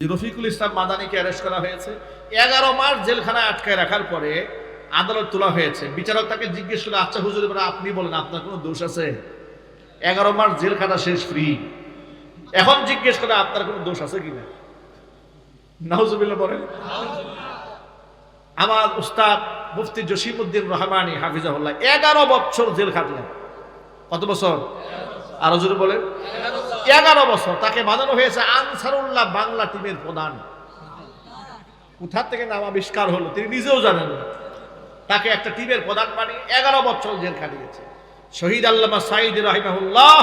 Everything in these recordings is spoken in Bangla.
রফিকুল ইসলাম মাদানিকে অ্যারেস্ট করা হয়েছে। এগারো মাস জেলখানায় আটকায় রাখার পরে আদালত তোলা হয়েছে। বিচারক তাকে জিজ্ঞেস করে আচ্ছা হুজুর, এবার আপনি বলেন, আপনার কোনো দোষ আছে? এগারো মাস জেলখানা শেষ ফ্রি এখন জিজ্ঞেস করে আপনার কোনো দোষ আছে কিনা নাহুজুবিল্লাহ বলেন। আমার উস্তাদ মুফতি জসিমউদ্দিন রহমানি, হাফিজাহুল্লাহ, এগারো বছর জেল খাটলেন। কত বছর? আরও জোরে বলেন। এগারো বছর তাকে বানানো হয়েছে আনসারুল্লাহ বাংলা টিমের প্রধান। কোথার থেকে নাম আবিষ্কার হলো তিনি নিজেও জানেন না। তাকে একটা টিমের প্রধান বানিয়ে এগারো বছর জেল খাটিয়েছে। শহীদ আল্লামা সাইদ রাহিমাহুল্লাহ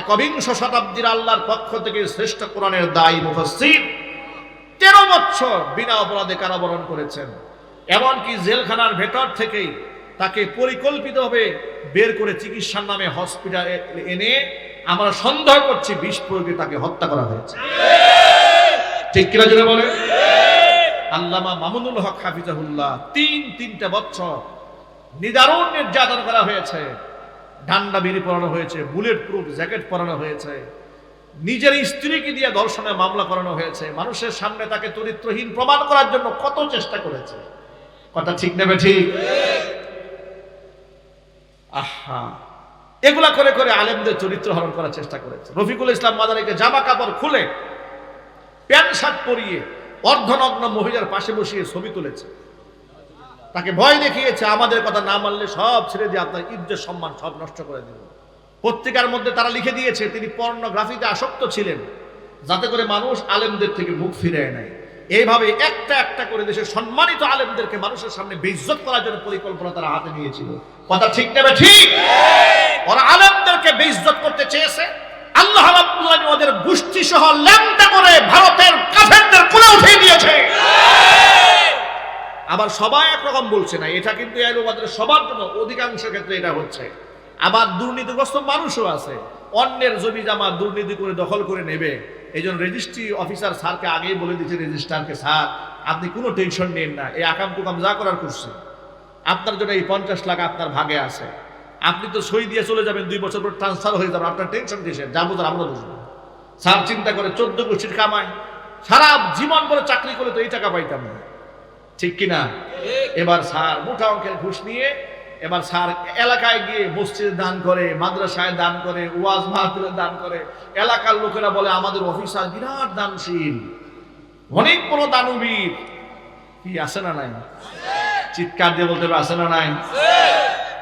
একবিংশ শতাব্দীর আল্লাহর পক্ষ থেকে শ্রেষ্ঠ কোরআনের দায়ী মুফাসসির তেরো বছর বিনা অপরাধে কারাবরণ করেছেন। এমনকি জেলখানার ভেতর থেকেই তাকে পরিকল্পিতভাবে বের করে চিকিৎসার নামে হসপিটালে এনে আমরা সন্দেহ করছি বিষ প্রয়োগে তাকে হত্যা করা হয়েছে। ঠিক কিনা জুড়ে বলে আল্লামা মামুনুল হক হাফিজাহুল্লাহ তিন তিনটা বছর নিদারুণ নির্যাতন করা হয়েছে। ডান্ডা বিড়ি পরানো হয়েছে, বুলেট প্রুফ জ্যাকেট পরানো হয়েছে। নিজের স্ত্রীকে দিয়ে ধর্ষণের মামলা করানো হয়েছে। মানুষের সামনে তাকে চরিত্রহীন প্রমাণ করার জন্য কত চেষ্টা করেছে। কথা ঠিক নেবে ঠিক? আহা এগুলা করে করে আলেমদের চরিত্র হরণ করার চেষ্টা করেছে। রফিকুল ইসলাম মাদারিকে জামা কাপড় খুলে প্যান্ট শার্ট পরিয়ে অর্ধনগ্ন মহিলার পাশে বসিয়ে ছবি তুলেছে। তাকে ভয় দেখিয়েছে, আমাদের কথা না মানলে সব ছেড়ে দিয়ে আপনার ইজ্জত, সম্মান সব নষ্ট করে দেব। পত্রিকার মধ্যে তারা লিখে দিয়েছে, তিনি পর্নোগ্রাফিতে আসক্ত ছিলেন, যাতে করে মানুষ আলেমদের থেকে মুখ ফিরে নেয়। এইভাবে একটা একটা করে দেশের সম্মানিত আলেমদেরকে মানুষের সামনে বেইজ্জত করার জন্য পরিকল্পনা তারা হাতে নিয়েছিল। কথা ঠিক নেবে ঠিক! ওরা আলেমদেরকে বেইজ্জত করতে চেয়েছে। আল্লাহ ওদের গোষ্ঠী সহ করে ভারতের কাফেরদের কোলে উঠিয়ে দিয়েছে। আবার সবাই একরকম বলছে না, এটা কিন্তু সবার জন্য অধিকাংশ ক্ষেত্রে এটা হচ্ছে। আবার দুর্নীতিগ্রস্ত মানুষও আছে, অন্যের জমি জামা দুর্নীতি করে দখল করে নেবে। এই জন্য রেজিস্ট্রি অফিসার স্যারকে আগেই বলে দিচ্ছে রেজিস্ট্রারকে স্যার আপনি কোনো টেনশন নেন না এই আকাম টুকাম যা করার করছে। আপনার জন্য এই পঞ্চাশ লাখ আপনার ভাগে আছে। আপনি তো সই দিয়ে চলে যাবেন দুই বছর পর ট্রান্সফার হয়ে যাবে আপনার টেনশন কিসের? যাব তার আমরা বুঝব। স্যার চিন্তা করে চোদ্দ গোষ্ঠীর কামায় সারা জীবন করে চাকরি করে তো এই টাকা পাইতাম না। ঠিক কিনা? এবার স্যার মোটা অঙ্কের ঘুষ নিয়ে এবার স্যার এলাকায় গিয়ে মসজিদে দান করে, মাদ্রাসায় দান করে, ওয়াজ মাহফিলে দান করে। এলাকার লোকেরা বলে, আমাদের অফিসার বিরাট দানশীল। অনেক বড় দানবীর। কি, আছে না নাই? চিৎকার দিয়ে বলতে হবে, আছে না নাই?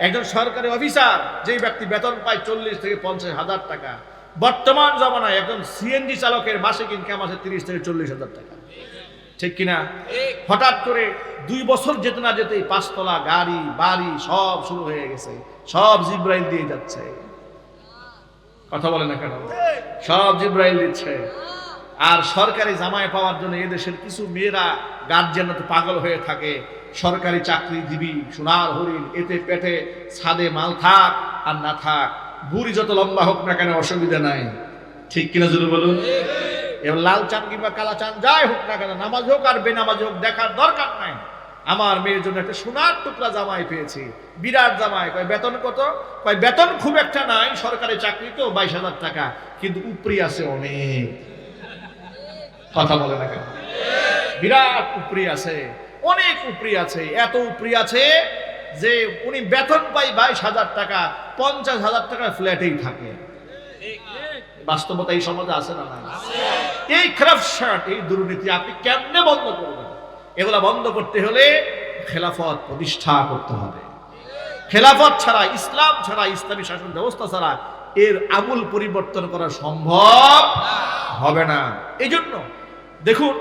একজন সরকারি অফিসার, যেই ব্যক্তি বেতন পায় চল্লিশ থেকে পঞ্চাশ হাজার টাকা, বর্তমান জমানায় একজন সিএনজি চালকের মাসিক ইনকাম আছে তিরিশ থেকে চল্লিশ হাজার টাকা। ঠিক কিনা? হঠাৎ করে দুই বছর যেতে না যেতেই পাঁচতলা, গাড়ি, বাড়ি সব শুরু হয়ে গেছে। সব জিব্রাইল দিয়ে যাচ্ছে। কথা বলে না কেন? সব জিব্রাইল দিচ্ছে। আর সরকারি জামায় পাওয়ার জন্য এদেশের কিছু মেয়েরা গার্জেন পাগল হয়ে থাকে। সরকারি চাকরি দিবি, সোনার হরিণ, এতে পেটে ছাদে মাল থাক আর না থাক। বুড়ি যত লম্বা হোক না কেন অসুবিধা নাই। ঠিক কিনা জুড়ে বলুন? এবার লাল চান কিংবা কালা চান, যাই হোক না কেন, নামাজ হোক আর বেনামাজ হোক, দেখার দরকার নাই। আমার মেয়ের জন্য একটা সোনার টুকরা জামাই পেয়েছি, বিরাট জামাই। কয়, বেতন কত? কয়, বেতন খুব একটা নাই, সরকারি চাকরি তো বাইশ হাজার টাকা, কিন্তু উপরি আছে অনেক। কথা বলে না কেন? বিরাট উপরি আছে, অনেক উপরি আছে, এত উপরি আছে যে উনি বেতন পাই বাইশ হাজার টাকা, পঞ্চাশ হাজার টাকা ফ্ল্যাটেই থাকে। বাস্তবতা এই সমাজে আছে না নাই? এই খারাপ এই দুর্নীতি আপনি কেমনে বন্ধ করবেন? এগুলা বন্ধ করতে হলে খেলাফত প্রতিষ্ঠা করতে হবে। খেলাফত ছাড়া, ইসলাম ছাড়া, ইসলামী শাসন ব্যবস্থা ছাড়া এর আমূল পরিবর্তন করা সম্ভব হবে না। এই জন্য দেখুন,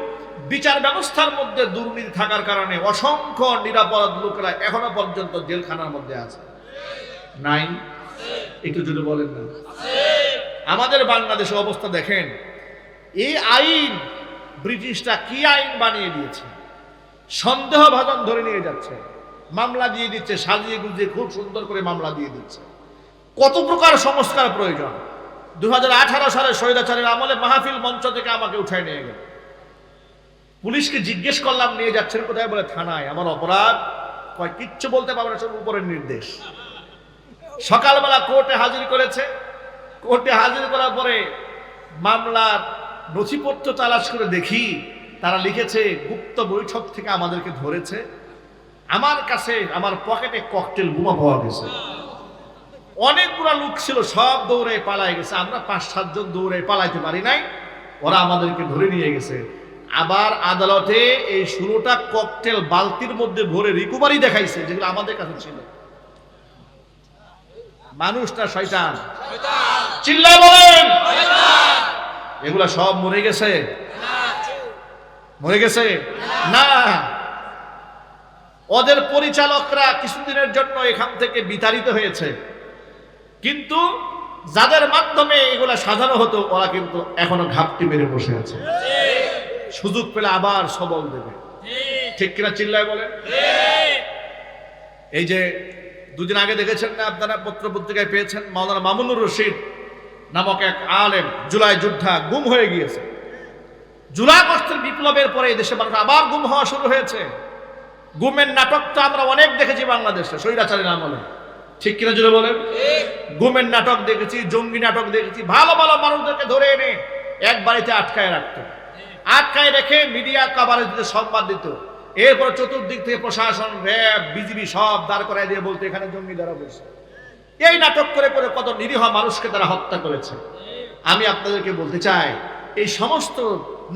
বিচার ব্যবস্থার মধ্যে দুর্নীতি থাকার কারণে অসংখ্য নিরাপরাধ লোকেরা এখনও পর্যন্ত জেলখানার মধ্যে আছে। নাই? একটু যদি বলেন না। আমাদের বাংলাদেশে অবস্থা দেখেন। এই আইন ব্রিটিশরা কি আইন বানিয়ে দিয়েছে? সন্দেহ ভাজন ধরে নিয়ে যাচ্ছে। মামলা দিয়ে দিচ্ছে, সাজিয়ে গুজিয়ে খুব সুন্দর করে মামলা দিয়ে দিচ্ছে। কত প্রকার সংস্কার প্রয়োজন। দু সালে শহীদাচারের আমলে মাহফিল মঞ্চ থেকে আমাকে উঠায় নিয়ে গেল। পুলিশকে জিজ্ঞেস করলাম, নিয়ে যাচ্ছেন কোথায়? বলে, থানায়। আমার অপরাধ? কয়, কিচ্ছু বলতে পারবে না, সব উপরের নির্দেশ। সকালবেলা কোর্টে হাজির করেছে। কোর্টে হাজির করার পরে মামলার নথিপত্র তালাশ করে দেখি তারা লিখেছে গুপ্ত বৈঠক থেকে আমাদেরকে ধরেছে। আমার কাছে আমার পকেটে ককটেল বোমা পাওয়া গেছে। অনেকগুলো লোক ছিল সব দৌড়ে পালাই গেছে। আমরা পাঁচ সাতজন দৌড়ে পালাইতে পারি নাই। ওরা আমাদেরকে ধরে নিয়ে গেছে। আবার আদালতে এই ষোলোটা ককটেল বালতির মধ্যে ভরে রিকভারি দেখাইছে যেগুলো আমাদের কাছে ছিল। মানুষটা শয়তান। চিল্লা বলেন। এগুলা সব মরে গেছে? মরে গেছে? না। ওদের পরিচালকরা কিছুদিনের জন্য এখান থেকে বিতাড়িত হয়েছে। কিন্তু যাদের মাধ্যমে এগুলা সাজানো হতো, ওরা কিন্তু এখনও ঘাপটি মেরে বসে আছে। সুযোগ পেলে আবার সবল দেবে। ঠিক কিনা চিল্লায় বলে এই যে দুদিন আগে দেখেছেন না আপনারা পত্র পত্রিকায় পেয়েছেন মাওলানা মামুনুর রশিদ? নামক এক আলেম জুলাই যোদ্ধা গুম হয়ে গিয়েছে। জুলাই আগস্টের বিপ্লবের পরে দেশে মানুষ আবার গুম হওয়া শুরু হয়েছে। গুমের নাটক তো আমরা অনেক দেখেছি বাংলাদেশে স্বৈরাচারীর আমলে ঠিক কিনা জুড়ে বলেন? গুমের নাটক দেখেছি, জঙ্গি নাটক দেখেছি, ভালো ভালো মানুষদেরকে ধরে এনে এক বাড়িতে আটকায় রাখত। আটকায় রেখে মিডিয়া কাভারেজ দিতে সংবাদ দিত। এরপর চতুর্দিক থেকে প্রশাসন, র্যাব, বিজিবি সব দাঁড় করায় দিয়ে বলতে, এখানে জঙ্গি দ্বারা বসে। এই নাটক করে করে কত নিরীহ মানুষকে তারা হত্যা করেছে। আমি আপনাদেরকে বলতে চাই, এই সমস্ত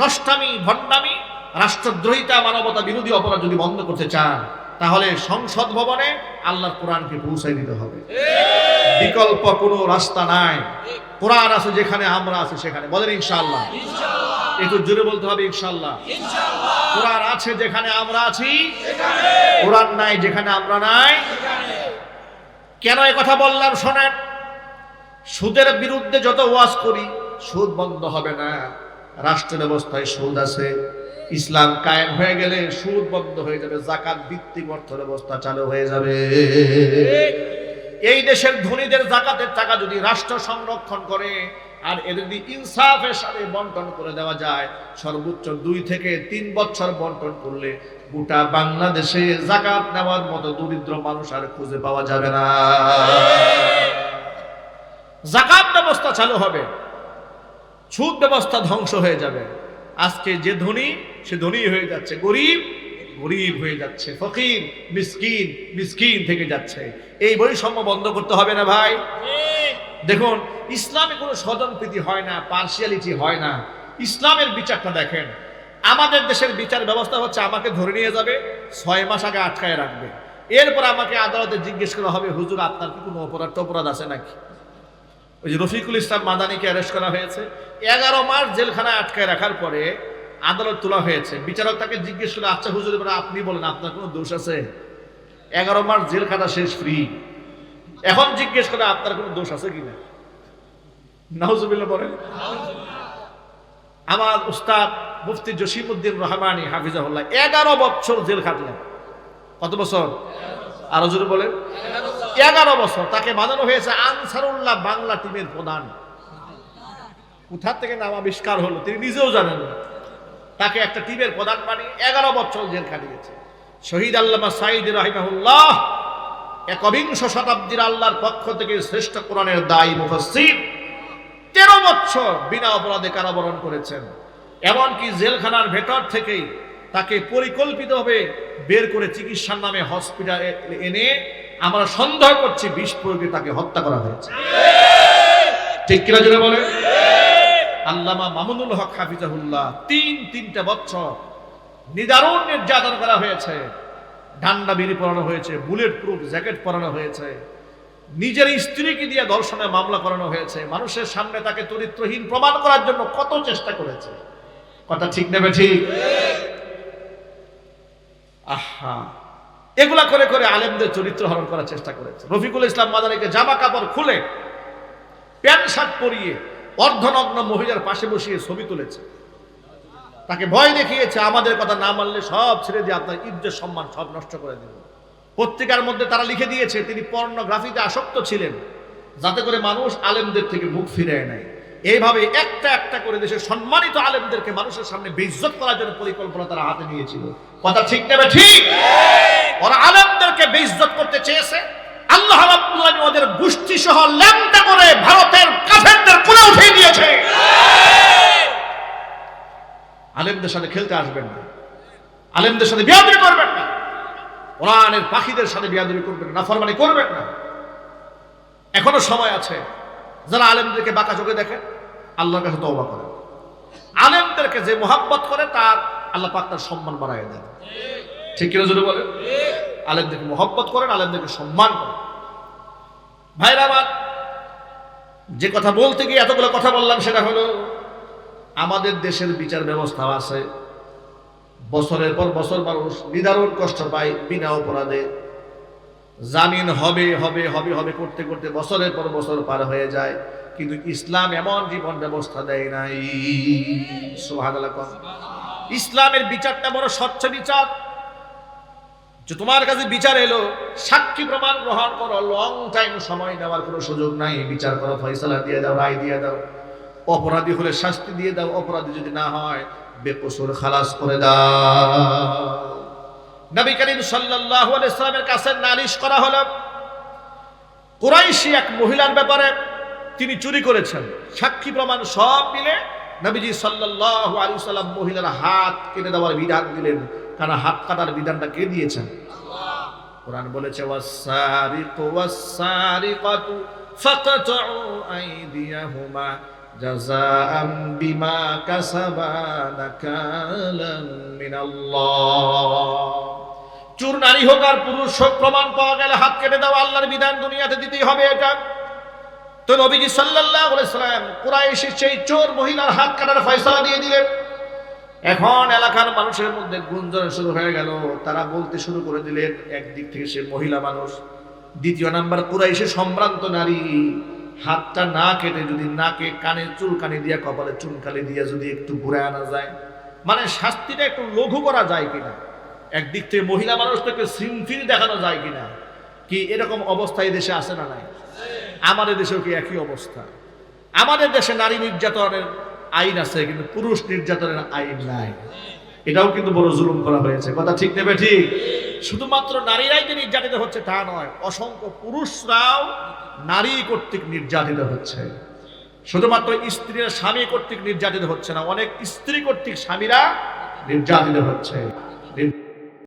নষ্টামি, ভণ্ডামি, রাষ্ট্রদ্রোহিতা, মানবতা বিরোধী অপরাধ যদি বন্ধ করতে চান, তাহলে সংসদ ভবনে আল্লাহর কোরআনকে পৌঁছাই দিতে হবে। বিকল্প কোনো রাস্তা নাই। কোরআন আছে যেখানে, আমরা আছি সেখানে। বলেন ইনশাআল্লাহ। একটু জোরে বলতে হবে ইনশাল্লাহ কোরআন আছে যেখানে আমরা আছি, কোরআন নাই যেখানে আমরা নাই। কেন এই কথা বললাম শোনেন? সুদের বিরুদ্ধে যত ওয়াজ করি, সুদ বন্ধ হবে না। রাষ্ট্র ব্যবস্থায় সুদ আছে। ইসলাম কায়েম হয়ে গেলে সুদ বন্ধ হয়ে যাবে জাকাত ভিত্তিক অর্থ ব্যবস্থা চালু হয়ে যাবে। এই দেশের ধনীদের জাকাতের টাকা যদি রাষ্ট্র সংরক্ষণ করে, আর এদের যদি ইনসাফের সাথে বন্টন করে দেওয়া যায়, সর্বোচ্চ দুই থেকে তিন বছর বন্টন করলে গোটা বাংলাদেশে জাকাত নেওয়ার মতো দরিদ্র মানুষ আর খুঁজে পাওয়া যাবে না। জাকাত ব্যবস্থা চালু হবে, সুদ ব্যবস্থা ধ্বংস হয়ে যাবে। আজকে যে ধনী, সে ধনী হয়ে যাচ্ছে। গরিব গরিব হয়ে যাচ্ছে। ফকির, মিসকিন মিসকিন থেকে যাচ্ছে। এই বৈষম্য বন্ধ করতে হবে না ভাই। দেখুন, ইসলামে কোনো স্বজনপ্রীতি হয় না, পার্সিয়ালিটি হয় না। ইসলামের বিচারটা দেখেন। আমাদের দেশের বিচার ব্যবস্থা হচ্ছে আমাকে ধরে নিয়ে যাবে, ছয় মাস আগে আটকায় রাখবে। এরপর আমাকে আদালতে জিজ্ঞেস করা হবে, হুজুর, আপনার কি কোনো অপরাধ অপরাধ আছে নাকি? ওই যে রফিকুল ইসলাম মাদানিকে অ্যারেস্ট করা হয়েছে। এগারো মাস জেলখানায় আটকায় রাখার পরে আদালত তোলা হয়েছে। বিচারক তাকে জিজ্ঞেস করে আচ্ছা হুজুর, এবার আপনি বলেন, আপনার কোনো দোষ আছে? এগারো মাস জেল খাটা শেষ ফ্রি এখন জিজ্ঞেস করে আপনার কোনো দোষ আছে কিনা? নাউজুবিল্লাহ বলেন। আমার উস্তাদ মুফতি জসিমুদ্দিন রহমানি হাফিজাহুল্লাহ, এগারো বছর জেল খাটলেন। কত বছর? আরও জোরে বলেন। এগারো বছর, তাকে বানানো হয়েছে আনসারুল্লাহ বাংলা টিমের প্রধান। কোথা থেকে নাম আবিষ্কার হলো, তিনি নিজেও জানেন তাকে একটা টিমের প্রধান বানিয়ে এগারো বছর জেল খাটিয়েছে। শহীদ আল্লামা সাইদ রাহিমাহুল্লাহ একবিংশ শতাব্দীর আল্লাহর পক্ষ থেকে শ্রেষ্ঠ কোরআনের দায়ী মুফসির তেরো বছর বিনা অপরাধে কারাবরণ করেছেন। এমনকি জেলখানার ভেতর থেকেই তাকে পরিকল্পিতভাবে বের করে চিকিৎসার নামে হসপিটালে এনে আমরা সন্দেহ করছি বিষ প্রয়োগে তাকে হত্যা করা হয়েছে। ঠিক কিনা জুড়ে বলে আল্লামা মামুনুল হক হাফিজাহুল্লাহ তিন তিনটা বছর নিদারুণ নির্যাতন করা হয়েছে। ডান্ডা বিড়ি পরানো হয়েছে বুলেট প্রুফ জ্যাকেট পরানো হয়েছে। নিজের স্ত্রীকে দিয়ে ধর্ষণের মামলা করানো হয়েছে। মানুষের সামনে তাকে চরিত্রহীন প্রমাণ করার জন্য কত চেষ্টা করেছে। কথা ঠিক নেবে ঠিক? আহা। এগুলা করে করে আলেমদের চরিত্র হরণ করার চেষ্টা করেছে। রফিকুল ইসলাম মাদানিকে জামা কাপড় খুলে, প্যান্ট শার্ট পরিয়ে, অর্ধনগ্ন মহিলার পাশে বসিয়ে ছবি তুলেছে। তাকে ভয় দেখিয়েছে, আমাদের কথা না মানলে সব ছেড়ে দিয়ে আপনার ইজ্জত সম্মান সব নষ্ট করে দেবে পত্রিকার মধ্যে তারা লিখে দিয়েছে, তিনি পর্নোগ্রাফিতে আসক্ত ছিলেন, যাতে করে মানুষ আলেমদের থেকে মুখ ফিরে নেয়। এইভাবে একটা একটা করে দেশের সম্মানিত আলেমদেরকে মানুষের সামনে বেইজ্জত করার জন্য পরিকল্পনা তারা হাতে নিয়েছিল। কথা ঠিক নেবে ঠিক? ওরা আলেমদেরকে বেইজ্জত করতে চেয়েছে। আল্লাহ ওদের গোষ্ঠী সহ ল্যাংটা করে ভারতের কাফেরদের কোলে উঠিয়ে দিয়েছে। আলেমদের সাথে খেলতে আসবেন না। আলেমদের সাথে বিয়াদবি করবেন না। কোরআনের পাখিদের সাথে বিয়াদি করবেন না, নাফরমানি করবেন না। এখনও সময় আছে, যারা আলেমদেরকে বাঁকা চোখে দেখে, আল্লাহর কাছে তওবা করেন। আলেমদেরকে যে মোহাব্বত করে, তার আল্লাহ পাক তার সম্মান বাড়ায় দেন। ঠিক কিনা যদি বলেন? আলেমদেরকে মোহাব্বত করেন, আলেমদেরকে সম্মান করেন। ভাইরা আমার, যে কথা বলতে গিয়ে এতগুলো কথা বললাম, সেটা হলো, আমাদের দেশের বিচার ব্যবস্থা আছে। বছরের পর বছর মানুষ নিদারুণ কষ্ট পায় বিনা অপরাধে। জামিন হবে হবে হবে হবে করতে করতে বছরের পর বছর পার হয়ে যায়, কিন্তু ইসলাম এমন জীবন ব্যবস্থা দেয় নাই। ইসলামের বিচারটা বড় স্বচ্ছ বিচার। যে তোমার কাছে বিচার এলো, সাক্ষী প্রমাণ গ্রহণ করো লং টাইম সময় নেওয়ার কোনো সুযোগ নাই। বিচার করো ফয়সালা দিয়ে দাও, রায় দিয়ে দাও। অপরাধী হলে শাস্তি দিয়ে দাও, অপরাধী যদি না হয়, বেকসুর খালাস করে দাও। নবী করিম সাল্লাল্লাহু আলাইহি সাল্লামের কাছে নালিশ করা হলো, কুরাইশি এক মহিলার ব্যাপারে তিনি চুরি করেছেন। সাক্ষী প্রমাণ সব মিলে নবীজি সাল্লাল্লাহু আলাইহি সাল্লাম মহিলার হাত কেটে দেওয়ার বিধান দিলেন। কারণ হাত কাটার বিধানটা কে দিয়েছেন? কোরআন বলেছে ওয়াসারিকু ওয়াসারিকাতু ফাকতাউ আইদিয়াহুমা। জাযাআম বিমা কাসাবা নাকালাম মিনাল্লাহ চোর নারী হোক আর পুরুষ হোক, প্রমাণ পাওয়া গেলে হাত কেটে দাও, আল্লাহর বিধান দুনিয়াতে দিতেই হবে এটা। তো নবীজি সাল্লাল্লাহু আলাইহি সাল্লাম কুরাইশের সেই চোর মহিলার হাত কাটার ফয়সালা দিয়ে দিলেন। এখন এলাকার মানুষের মধ্যে গুঞ্জন শুরু হয়ে গেল। তারা বলতে শুরু করে দিলেন, একদিক থেকে সে মহিলা মানুষ, দ্বিতীয় নাম্বার কুরাইশে সম্ভ্রান্ত নারী। হাতটা না কেটে যদি নাকে, কানে চুল কানে দিয়া, কপালে চুনকালি দিয়ে যদি একটু ঘুরে আনা যায় মানে শাস্তিটা একটু লঘু করা যায় কিনা? একদিক থেকে মহিলা মানুষটাকে সিনফিন দেখানো যায় কিনা? কি এরকম অবস্থা দেশে আছে না নাই? আমাদের দেশেও কি একই অবস্থা? আমাদের দেশে নারী নির্যাতনের আইন আছে, কিন্তু পুরুষ নির্যাতনের আইন নাই। এটাও কিন্তু বড় জুলুম করা হয়েছে। কথা ঠিক নেবে ঠিক? শুধুমাত্র নারীরাই যে নির্যাতিত হচ্ছে তা নয়, অসংখ্য পুরুষরাও নারী কর্তৃক নির্যাতিত হচ্ছে। শুধুমাত্র স্ত্রীরা স্বামী কর্তৃক নির্যাতিত হচ্ছে না, অনেক স্ত্রী কর্তৃক স্বামীরা নির্যাতিত হচ্ছে।